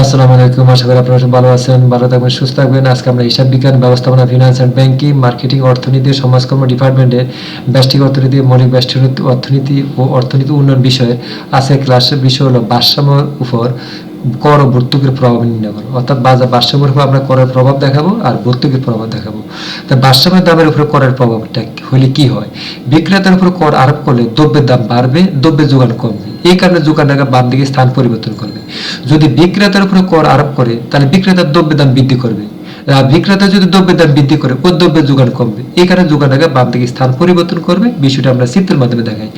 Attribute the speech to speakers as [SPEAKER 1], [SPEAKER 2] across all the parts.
[SPEAKER 1] আসসালামু আলাইকুম আশা করি আপনারা ভালো আছেন, ভালো থাকবেন, সুস্থ থাকবেন। আজকে আমরা হিসাব বিজ্ঞান ব্যবস্থাপনা ফিনান্স অ্যান্ড ব্যাংকিং মার্কেটিং অর্থনীতি, সমাজকর্ম ডিপার্টমেন্টের ব্যষ্টিক অর্থনীতি, মৌলিক ব্যষ্টিক অর্থনীতি ও অর্থনীতি উন্নয়ন বিষয়ে ক্লাসের বিষয় হলো ভারসাম্যের উপর কর ও প্রভাব নির্ণয় করো। অর্থাৎ বাজার উপর আমরা করের প্রভাব দেখাবো আর প্রভাব দেখাবো। তা দামের উপরে করের প্রভাবটা হলে কি হয়? বিক্রেতার উপর কর আরোপ করলে দ্রব্যের দাম বাড়বে, দ্রব্যের যোগান কমবে। এই কারণে যোগানটাকে বাম দিকে স্থান পরিবর্তন করবে যদি বিক্রেতার উপরে কর আরোপ করে, তাহলে বিক্রেতার দ্রব্যের দাম বৃদ্ধি করবে। আর বিক্রেতা যদি দ্রব্যের দাম বৃদ্ধি করে ওর দ্রব্যের যোগান কমবে। এই কারণে যোগানটাকে বাম দিকে স্থান পরিবর্তন করবে। বিষয়টা আমরা চিত্রের মাধ্যমে দেখাই।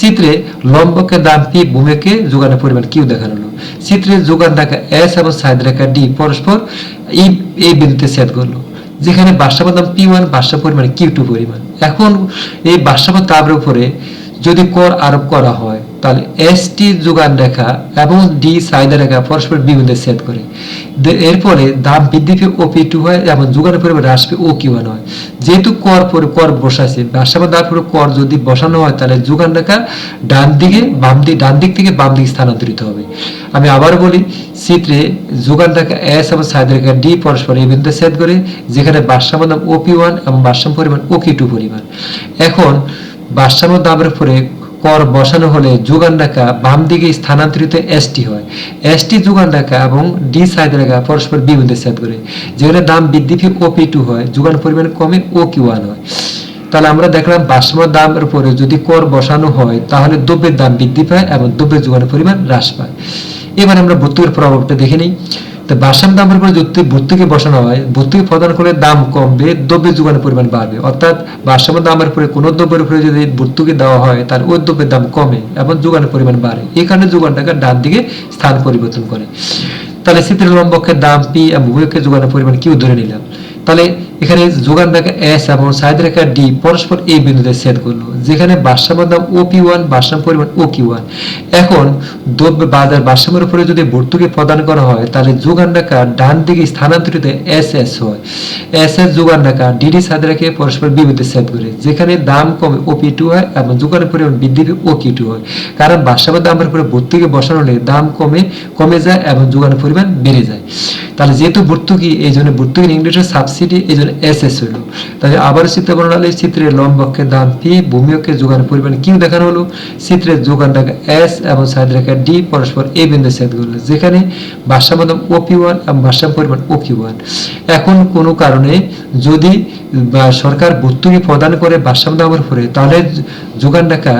[SPEAKER 1] চিত্রে লম্বকে দাম পি ভূমিকে যোগানের পরিমাণ কিউ দেখানো হলো চিত্রে যোগান রেখা এস এবং সাইড রেখা ডি পরস্পর এই এই বিন্দুতে সেট করল। যেখানে বাসাবার দাম পি ওয়ান বাসা পরিমাণ কিউ টু পরিমাণ। এখন এই বাসাবার তাপের উপরে যদি কর আরোপ করা হয় তাহলে এস টি যোগান রেখা এবং ডি সাইডে রেখা পরস্পর বিন্দুতে সেট করে। দে- এর ফলে দাম বৃদ্ধি পেয়ে ও পি টু হয় এবং যোগানের পরিমাণ হ্রাস পেয়ে ও কিউ ওয়ান হয়। যেহেতু কর পরে কর বসাছে বাসাবার দাম পরে কর যদি বসানো হয়, তাহলে যোগান রেখা ডান দিকে, বাম দিক ডান দিক থেকে বাম দিকে স্থানান্তরিত হবে। আমি আবার বলি চিত্রে যোগান রেখা এস এবং সাইড রেখা ডি পরস্পর এই বিন্দুতে সেট করে, যেখানে বাসাবার দাম ও পি ওয়ান এবং বাসাম পরিমাণ ও কি টু পরিমাণ। এখন বাসানো দামের উপরে কর বসানো হলে যোগান রেখা বাম দিকে স্থানান্তরিত এসটি হয়। এসটি যোগান রেখা এবং ডি সাইড রেখা পরস্পর বিন্দুতে সেট করে। যেখানে দাম বৃদ্ধি পেয়ে ও পি টু হয়, যোগান পরিমাণ কমে ও কিউ ওয়ান হয়। তাহলে আমরা দেখলাম বাসমত দামের উপরে যদি কর বসানো হয়, তাহলে দ্রব্যের দাম বৃদ্ধি পায় এবং দ্রব্যের যোগানের পরিমাণ হ্রাস পায়। এবার আমরা ভর্তুকির প্রভাবটা দেখে নিই। বাসাম দামের উপরে যদি ভর্তুকি বসানো হয় ভর্তুকি প্রদান করলে দাম কমবে, দ্রব্যের যোগানের পরিমাণ বাড়বে। অর্থাৎ বাসাম দামের উপরে, কোনো দ্রব্যের উপরে যদি ভর্তুকি দেওয়া হয়, তার ওই দ্রব্যের দাম কমে এবং যোগানের পরিমাণ বাড়ে। এই কারণে যোগানটাকে ডান দিকে স্থান পরিবর্তন করে। তাহলে শীতের লম্বকের দাম পি এবং উভয়কের যোগানের পরিমাণ কিউ ধরে নিলাম। তাহলে এখানে যোগান রেখা এস এবং সাইড রেখা ডি পরস্পর এই বিন্দুতে সেট করল, যেখানে ভারসাম্য দাম ও পি ওয়ান ভারসাম্য পরিমাণ ও কিউ ওয়ান এখন দ্রব্য বাজার ভারসাম্যের উপরে যদি ভর্তুকি প্রদান করা হয়, তাহলে যোগান রেখা ডান দিকে স্থানান্তরিত এস এস হয়। এস এস যোগান রেখা ডিডি সাইড রেখে পরস্পর বিপরীতে সেট করে, যেখানে দাম কমে ও পি টু হয় এবং যোগানের পরিমাণ বৃদ্ধি পেয়ে ও কিউ টু হয়। কারণ ভারসাম্য দামের উপরে ভর্তুকি বসানো হলে দাম কমে কমে যায় এবং যোগানের পরিমাণ বেড়ে যায়। তাহলে যেহেতু ভর্তুকি, এই জন্য ভর্তুকির ইংলিশের সাবসিডি এই জন্য এস এস হলো তাহলে আবার চিত্র বর্ণালে চিত্রে লম্বকের দাম পি ভূমিয়কের যোগানের পরিমাণ কিউ দেখানো হলো? চিত্রের যোগান রেখা এস এবং সাইড রেখা ডি পরস্পর এই বিন্দু সেট করল, যেখানে ভারসাম্য দাম ও পি ওয়ান এবং ভারসাম্য পরিমাণ ও কিউ ওয়ান এখন কোনো কারণে যদি সরকার ভর্তুকি প্রদান করে ভারসাম্য দামের উপরে, তাহলে যোগান রেখা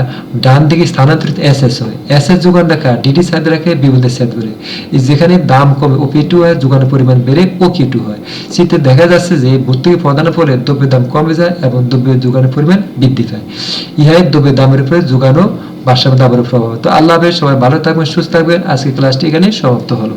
[SPEAKER 1] ডান দিকে স্থানান্তরিত এস এস হয়। এস এস যোগান রেখা ডিডি সাইড রেখে বিবন্ধে সেট করে। যেখানে দাম কমে ও পি টু হয়, যোগানের পরিমাণ বেড়ে ও কি টু হয়। চিত্রে দেখা যাচ্ছে যে ভর্তুকি প্রদানের ফলে দ্রব্যের দাম কমে যায় এবং দ্রব্যের যোগানের পরিমাণ বৃদ্ধি পায়। ইহাই দ্রব্যের দামের উপরে যোগানো ভারসাম্য দামের প্রভাব। তো আল্লাহ সবাই ভালো থাকবেন, সুস্থ থাকবেন। আজকে ক্লাসটি এখানে সমাপ্ত হলো।